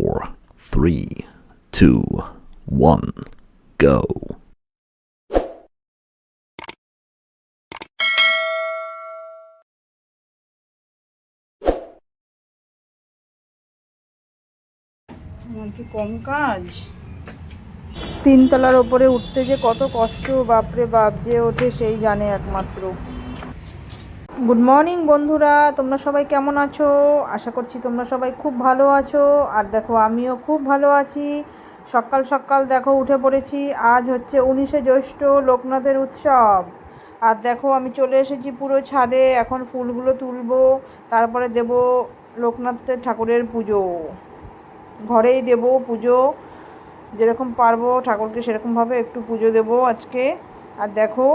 four, three, two, one, go. আমার কি কম কাজ তিনতলার ওপরে উঠতে যে কত কষ্ট বাপরে বাপ যে ওঠে সেই জানে একমাত্র গুড মর্নিং বন্ধুরা। তোমরা সবাই কেমন আছো? আশা করছি তোমরা সবাই খুব ভালো আছো। আর দেখো, আমিও খুব ভালো আছি। সকাল সকাল দেখো, উঠে পড়েছি। আজ হচ্ছে উনিশে জ্যৈষ্ঠ লোকনাথের উৎসব। আর দেখো, আমি চলে এসেছি পুরো ছাদে। এখন ফুলগুলো তুলবো। তারপরে দেব লোকনাথের ঠাকুরের পুজো। ঘরেই দেব পুজো। যেরকম পারব ঠাকুরকে সেরকমভাবে একটু পুজো দেব আজকে। আর দেখো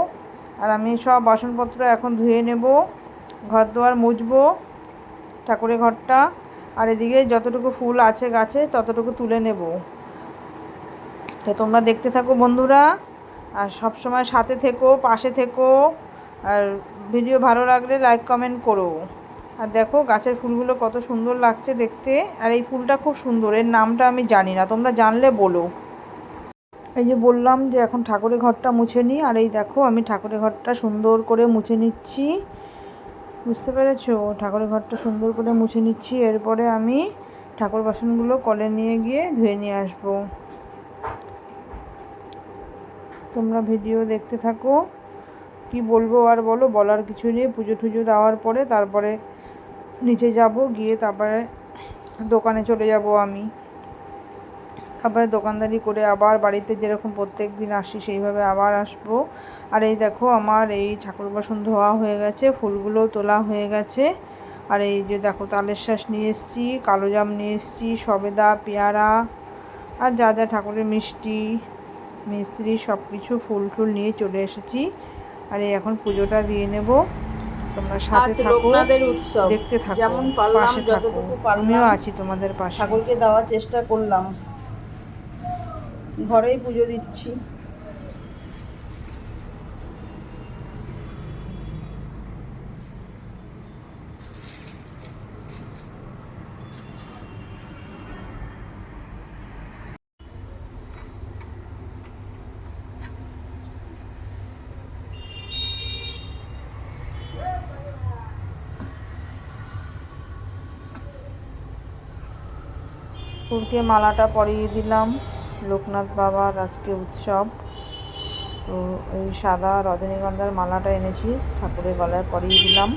আর আমি সব বাসনপত্র এখন ধুয়ে নেব ঘর দুয়ার মুছবো, ঠাকুরের ঘরটা, আর এদিকে যতটুকু ফুল আছে গাছে ততটুকু তুলে নেব। তো তোমরা দেখতে থাকো বন্ধুরা, আর সব সময় সাথে থেকো, পাশে থেকো, আর ভিডিও ভালো লাগলে লাইক, কমেন্ট করো। আর দেখো গাছের ফুলগুলো কত সুন্দর লাগছে দেখতে, আর এই ফুলটা খুব সুন্দর, এর নামটা আমি জানি না, তোমরা জানলে বলো। এই যে বললাম যে এখন ঠাকুরের ঘরটা মুছে নিই, আর এই দেখো আমি ঠাকুরের ঘরটা সুন্দর করে মুছে নিচ্ছি। বুঝতে পেরেছ? ঠাকুরের ঘরটা সুন্দর করে মুছে নিচ্ছি। এরপরে আমি ঠাকুর বাসনগুলো কলে নিয়ে গিয়ে ধুয়ে নিয়ে আসব। তোমরা ভিডিও দেখতে থাকো। কি বলব আর বলো, বলার কিছু নেই। পুজো টুজো দেওয়ার পরে তারপরে নিচে যাব, গিয়ে তারপরে দোকানে চলে যাব আমি। তারপরে দোকানদারি করে আবার বাড়িতে যেরকম প্রত্যেক দিন আসি সেইভাবে আবার আসব। আর এই দেখো আমার এই ঠাকুর বাসন ধোয়া হয়ে গেছে ফুলগুলো তোলা হয়ে গেছে। আর এই যে দেখো তালের শ্বাস নিয়ে এসেছি কালো জাম নিয়ে এসেছি সবেদা পেয়ারা আর যা যা ঠাকুরের মিষ্টি মিস্ত্রি সব কিছু ফুল টুল নিয়ে চলে এসেছি। আর এই এখন পুজোটা দিয়ে নেব। তোমরা সাথে থাকো দেখতে থাকো যেমন পাশে থাকো। আমিও আছি তোমাদের পাশে। ঠাকুরকে দেওয়ার চেষ্টা করলাম। ঘরেই পুজো দিচ্ছি। ফুলকে মালাটা পরিয়ে দিলাম। লোকনাথ বাবার আজকে উৎসব। তো এই সাদা রজনীগন্ধার মালাটা এনেছি, ঠাকুরের গলায় পরিয়ে দিলাম।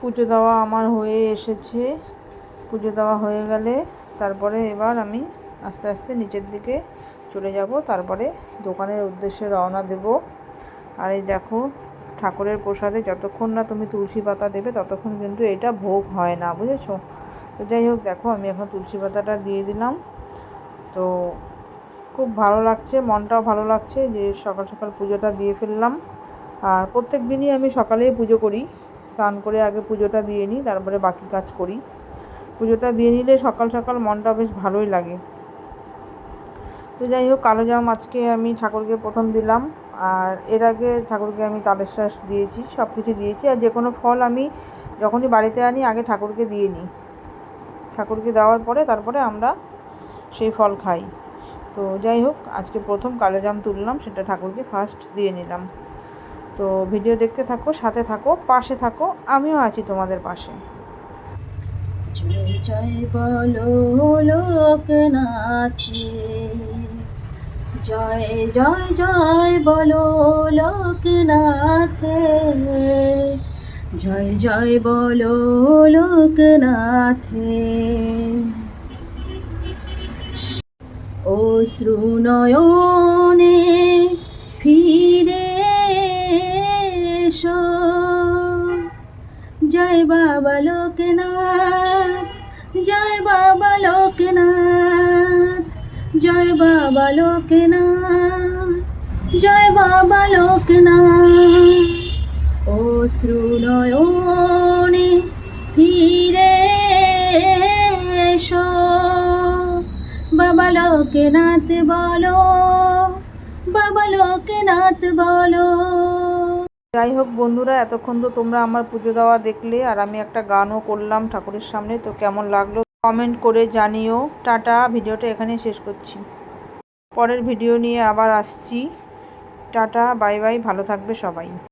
পুজো দেওয়া আমার হয়ে এসেছে। পুজো দেওয়া হয়ে গেলে তারপরে এবার আমি আস্তে আস্তে নিচের দিকে চলে যাব। তারপরে দোকানের উদ্দেশ্যে রওনা দেব। আর এই দেখো, ঠাকুরের প্রসাদে যতক্ষণ না তুমি তুলসী পাতা দেবে, ততক্ষণ কিন্তু এটা ভোগ হয় না, বুঝেছ? তো যাই হোক, দেখো, আমি এখন তুলসী পাতাটা দিয়ে দিলাম। তো খুব ভালো লাগছে, মনটাও ভালো লাগছে যে সকাল সকাল পুজোটা দিয়ে ফেললাম। আর প্রত্যেক দিনই আমি সকালেই পুজো করি। স্নান করে আগে পুজোটা দিয়ে নিই, তারপরে বাকি কাজ করি। পুজোটা দিয়ে নিলে সকাল সকাল মনটা বেশ ভালোই লাগে। যাই হোক কালো জাম আজকে আমি ঠাকুরকে প্রথম দিলাম। আর এর আগে ঠাকুরকে আমি তালের শ্বাস দিয়েছি সব কিছু দিয়েছি। আর যে কোনো ফল আমি যখনই বাড়িতে আনি, আগে ঠাকুরকে দিয়ে নিই। ঠাকুরকে দেওয়ার পরে তারপরে আমরা সেই ফল খাই। তো যাই হোক আজকে প্রথম কালো জাম তুললাম, সেটা ঠাকুরকে ফার্স্ট দিয়ে নিলাম। তো ভিডিও দেখতে থাকো, সাথে থাকো, পাশে থাকো, আমিও আছি তোমাদের পাশে। জয় বলো লোকনাথে। জয় জয় জয় বলো লোকনাথে। জয় জয় বলো লোকনাথে। অশ্রুনয়নে ফিরে এসো। জয় বাবা লোকনাথ। জয় বাবা লোকনাথ, জয় বাবা লোকনাথ। অশ্রুনয়নে ফিরে এসো লোকনাথ বলো, বাবা লোকনাথ বলো। যাই হোক বন্ধুরা, এতক্ষণ তো তোমরা আমার পুজো দেওয়া দেখলে, আর আমি একটা গানও করলাম ঠাকুরের সামনে, তো কেমন লাগল কমেন্ট করে জানিও। টাটা, ভিডিওটা এখানে শেষ করছি। পরের ভিডিও নিয়ে আবার আসছি। টাটা, বাই বাই, ভালো থাকবে সবাই।